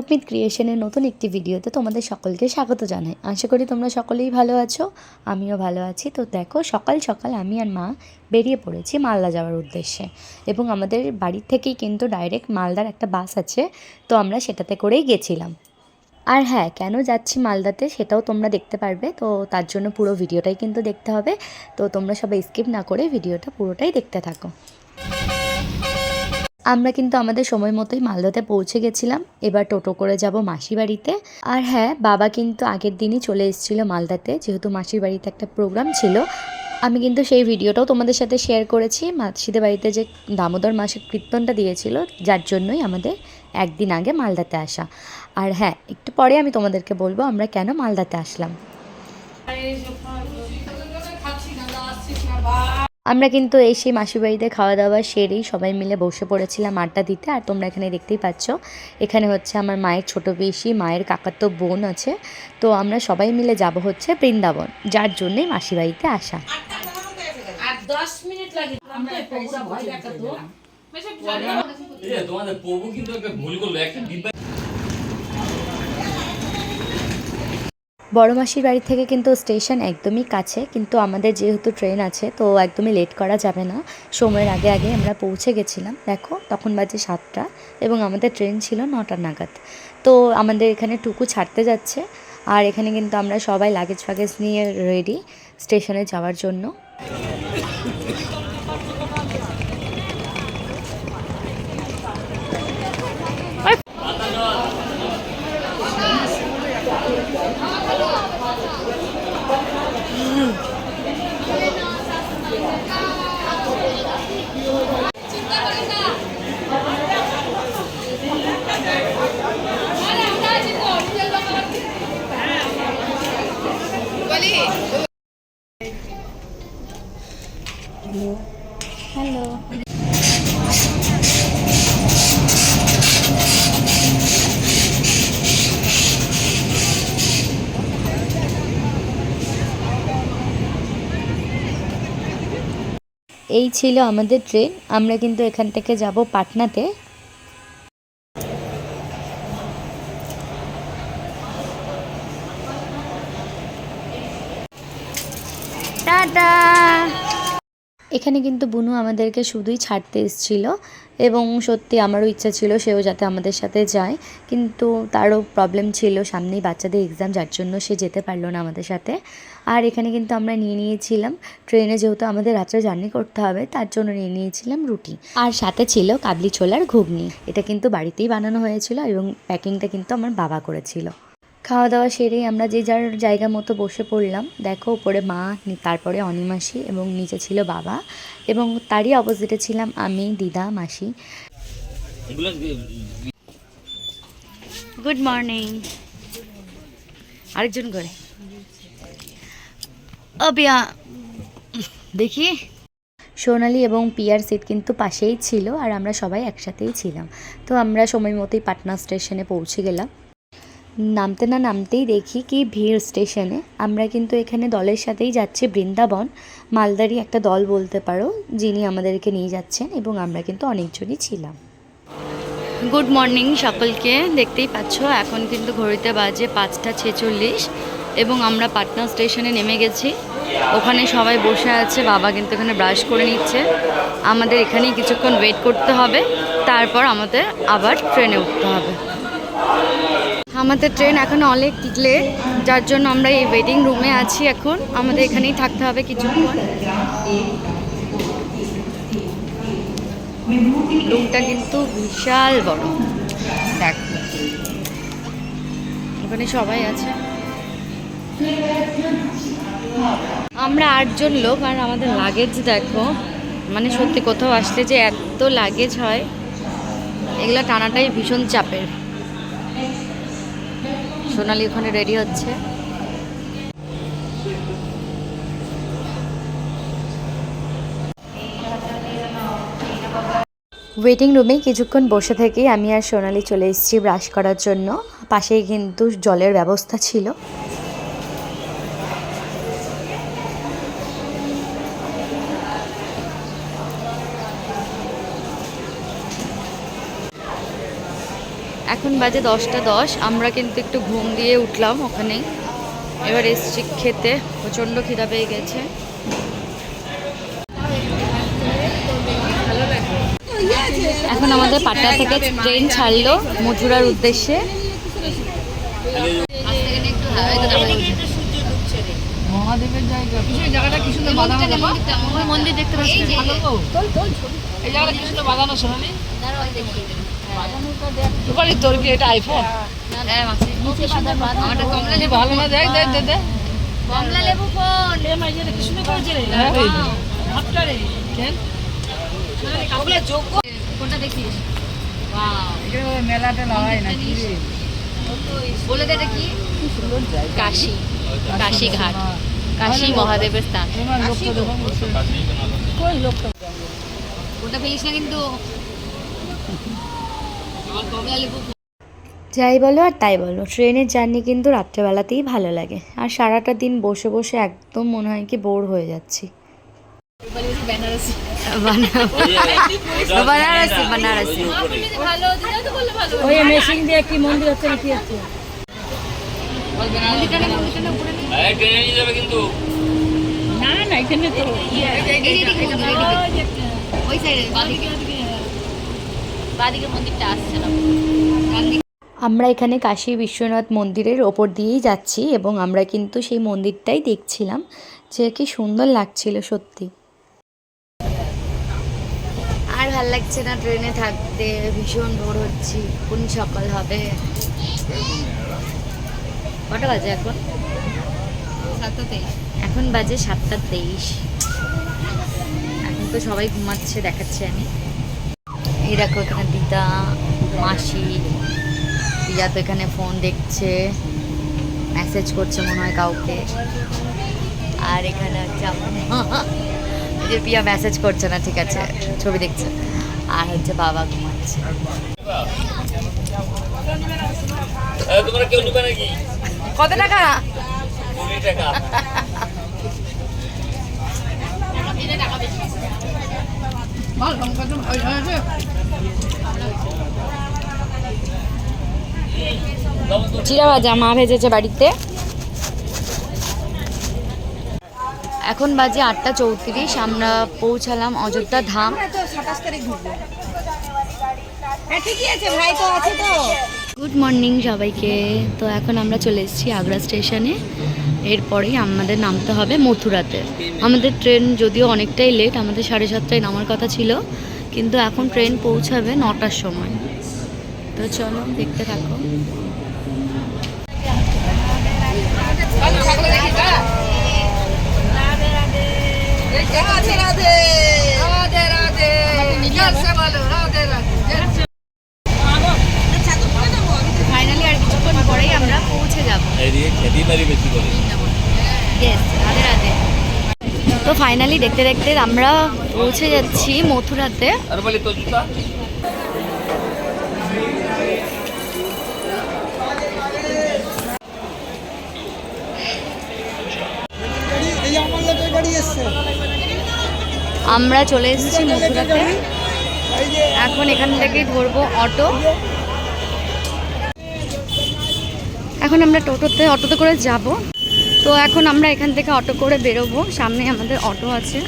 রূপমিত ক্রিয়েশনের নতুন একটি ভিডিওতে তোমাদের সকলকে স্বাগত জানাই। আশা করি তোমরা সকলেই ভালো আছো, আমিও ভালো আছি। তো দেখো, সকাল সকাল আমি আর মা বেরিয়ে পড়েছি মালদা যাওয়ার উদ্দেশ্যে এবং আমাদের বাড়ির থেকেই কিন্তু ডাইরেক্ট মালদার একটা বাস আছে, তো আমরা সেটাতে করেই গেছিলাম। আর হ্যাঁ কেন যাচ্ছি মালদাতে সেটাও তোমরা দেখতে পারবে, তো তার জন্য পুরো ভিডিওটাই কিন্তু দেখতে হবে। তো তোমরা সবাই স্কিপ না করে ভিডিওটা পুরোটাই দেখতে থাকো। আমরা কিন্তু আমাদের সময় মতোই মালদাতে পৌঁছে গেছিলাম। এবার টোটো করে যাব মাসি বাড়িতে। আর হ্যাঁ বাবা কিন্তু আগের দিনই চলে এসেছিল মালদাতে, যেহেতু মাসির বাড়িতে একটা প্রোগ্রাম ছিল। আমি কিন্তু সেই ভিডিওটাও তোমাদের সাথে শেয়ার করেছি। মাসিদের বাড়িতে যে দামোদর মাসের কীর্তনটা দিয়েছিল, যার জন্যই আমাদের একদিন আগে মালদাতে আসা। আর হ্যাঁ একটু পরে আমি তোমাদেরকে বলব আমরা কেন মালদাতে আসলাম। আমরা কিন্তু এসে মাসির বাড়িতে খাওয়া দাওয়া সেরেই সবাই মিলে বসে পড়েছিলাম আড্ডা দিতে। আর তোমরা এখানে দেখতেই পাচ্ছ এখানে হচ্ছে আমার মায়ের ছোট বেশি মায়ের কাকাতো বোন আছে। তো আমরা সবাই মিলে যাব হচ্ছে বৃন্দাবন যার জন্যই মাসি বাড়িতে আসা। আর দশ মিনিট লাগে। আমরা পৌঁছা ভয় দেখা তো এই যে তোমাদের কিন্তু একটা ভুল করল। একটা বড় মাসির বাড়ি থেকে কিন্তু স্টেশন একদমই কাছে, কিন্তু আমাদের যেহেতু ট্রেন আছে, তো একদমই লেট করা যাবে না। সময়ের আগে আগে আমরা পৌঁছে গেছিলাম, দেখো তখন বাজে সাতটা এবং আমাদের ট্রেন ছিল নটা নাগাদ। তো আমাদের এখানে টুকু ছাড়তে যাচ্ছে, আর এখানে কিন্তু আমরা সবাই লাগেজ ফাগেজ নিয়ে রেডি স্টেশনে যাওয়ার জন্য। এই ছিল আমাদের ট্রেন। আমরা কিন্তু এখান থেকে যাব পাটনাতে। টাটা! এখানে কিন্তু বুনু আমাদেরকে শুধুই ছাড়তে এসেছিল এবং সত্যি আমারও ইচ্ছা ছিল সেও যাতে আমাদের সাথে যায়। কিন্তু তারও প্রবলেম ছিল সামনেই বাচ্চাদের এক্সাম যার জন্য সে যেতে পারল না আমাদের সাথে। আর এখানে কিন্তু আমরা নিয়ে নিয়েছিলাম। ট্রেনে যেহেতু আমাদের রাত্রে জার্নি করতে হবে, তার জন্য নিয়ে নিয়েছিলাম রুটি। আর সাথে ছিল কাবলি ছোলার ঘুগনি। এটা কিন্তু বাড়িতেই বানানো হয়েছিল এবং প্যাকিংটা কিন্তু আমার বাবা করেছিল। খাওয়া দাওয়া সেরেই আমরা যে যার জায়গা মতো বসে পড়লাম। দেখো, উপরে মা তারপরে অনিমাসি এবং নিচে ছিল বাবা এবং তারই অপোজিটে ছিলাম আমি, দিদা, মাসি। গুড মর্নিং আরেকজন করে। পিয়া দেখি সোনালি এবং পিয়ার সিট কিন্তু পাশেই ছিল আর আমরা সবাই একসাথেই ছিলাম। তো আমরা সময় মতোই পাটনা স্টেশনে পৌঁছে গেলাম। নামতে না নামতেই দেখি কি ভিড় স্টেশনে আমরা কিন্তু এখানে দলের সাথেই যাচ্ছি বৃন্দাবন। মালদারই একটা দল বলতে পারো যিনি আমাদেরকে নিয়ে যাচ্ছেন এবং আমরা কিন্তু অনেকজনই ছিলাম। গুড মর্নিং সকলকে দেখতেই পাচ্ছ এখন কিন্তু ঘড়িতে বাজে পাঁচটা ছেচল্লিশ। এবং আমরা পাটনা স্টেশনে নেমে গেছি। ওখানে সবাই বসে আছে, বাবা কিন্তু এখানে ব্রাশ করে নিচ্ছে। আমাদের এখানেই কিছুক্ষণ ওয়েট করতে হবে, তারপর আমাদের আবার ট্রেনে উঠতে হবে। আমাদের ট্রেন এখন অনেক টিকলে যার জন্য আমরা এই ওয়েটিং রুমে আছি এখন। আমাদের এখানেই থাকতে হবে কিছুক্ষণ। রুমটা কিন্তু বিশাল বড়। দেখ। ওখানে সবাই আছে। আমরা আটজন লোক আর আমাদের লাগেজ দেখো। মানে সত্যি কোথাও আসলে যে এত লাগেজ হয়, এগুলো টানাটাই ভীষণ চাপের। সোনালি ওখানে রেডি হচ্ছে। ওয়েটিং রুমে কিছুক্ষণ বসে থেকেই আমি আর সোনালি চলে এসেছি ব্রাশ করার জন্য। পাশেই কিন্তু জলের ব্যবস্থা ছিল। এখন বাজে দশটা দশ আমরা কিন্তু একটু ঘুম দিয়ে উঠলাম ওখানেই। এবার এসছি খেতে প্রচণ্ড খিদা পেয়ে গেছে। এখন আমাদের পাটনা থেকে ট্রেন ছাড়লো মথুরার উদ্দেশ্যে। মহাদেবের জায়গা। জায়গাটা? কি সুন্দর বাঁধানো মন্দির দেখতে পাচ্ছি ভালো তো। এই জায়গাটা কি সুন্দর বাঁধানো সোনালি রূপালি তোর কি এটা আইফোন আমারটা কমলা কি ভালো না দেখ দেখ দেখ দেখ কমলা লেবু ফোন। এ মাই এটা কি সুন্দর করেছে রে। হাতটা রে। কেন? ওগুলো যোগ্য কোনটা দেখিস। এখানে মেলা না কি বলে দে এটা কি? কাশী। কাশী ঘাট। কাশী মহাদেবের স্থান। ওটা ফেলিস না কিন্তু। যাই বলো আর তাই বলো। ট্রেনের জার্নি কিন্তু রাত্রেবেলাতেই ভালো লাগে। আর সারাটা দিন বসে বসে একদম মনে হয় কি বোর হয়ে যাচ্ছি। ওই যে- বানারসি, বানারসি। ওই মেশিন দিয়ে কি মন্দির হচ্ছে কি হচ্ছে। না না এখানে তো ওই সাইডে বাদিকে মন্দিরটা আসছে না। আমরা এখানে কাশী বিশ্বনাথ মন্দিরের ওপর দিয়েই যাচ্ছি এবং আমরা কিন্তু সেই মন্দিরটাই দেখছিলাম যে কি সুন্দর লাগছিল সত্যি। আর ভালো লাগছে না ট্রেনে থাকতে ভীষণ ভোর হচ্ছি কোন সকাল হবে? কটা বাজে এখন? সাতটা তেইশ। এখন বাজে সাতটা তেইশ। এখন তো সবাই ঘুমাচ্ছে দেখাচ্ছে আমি। এই দেখো এখানে দিদা মাসি দিদা তো এখানে ফোন দেখছে মেসেজ করছে মনে হয় কাউকে। আর এখানে হচ্ছে আমার যে পিয়া মেসেজ করছে না ঠিক আছে ছবি দেখছে। আর হচ্ছে বাবা ঘুমাচ্ছে। কত টাকা? টাকা। জিরা ভাজা মা ভেজেছে বাড়িতে। এখন বাজে আটটা চৌত্রিশ আমরা পৌঁছালাম অযোধ্যা ধাম। গুড মর্নিং সবাইকে। তো এখন আমরা চলে এসেছি আগ্রা স্টেশনে। এরপরেই আমাদের নামতে হবে মথুরাতে। আমাদের ট্রেন যদিও অনেকটাই লেট আমাদের সাড়ে সাতটায় নামার কথা ছিল, কিন্তু এখন ট্রেন পৌঁছাবে নটার সময়। তো চলো, দেখতে থাকো রাধে রাধে রাধে রাধে জলসে বলো রাধে রাধে ফাইনালি আর কিছুক্ষণ পরেই আমরা পৌঁছে যাব এইদিকে খেতেই পারি বেশি করে ইয়েস রাধে রাধে তো ফাইনালি দেখতে দেখতে আমরা পৌঁছে যাচ্ছি মথুরাতে। আমরা চলে এসেছি মথুরাতে। এখন এখান থেকেই ধরবো অটো। এখন আমরা টোটোতে, অটোতে করে যাব। তো এখন আমরা এখান থেকে অটো করে বেরোবো। সামনে আমাদের অটো আছে।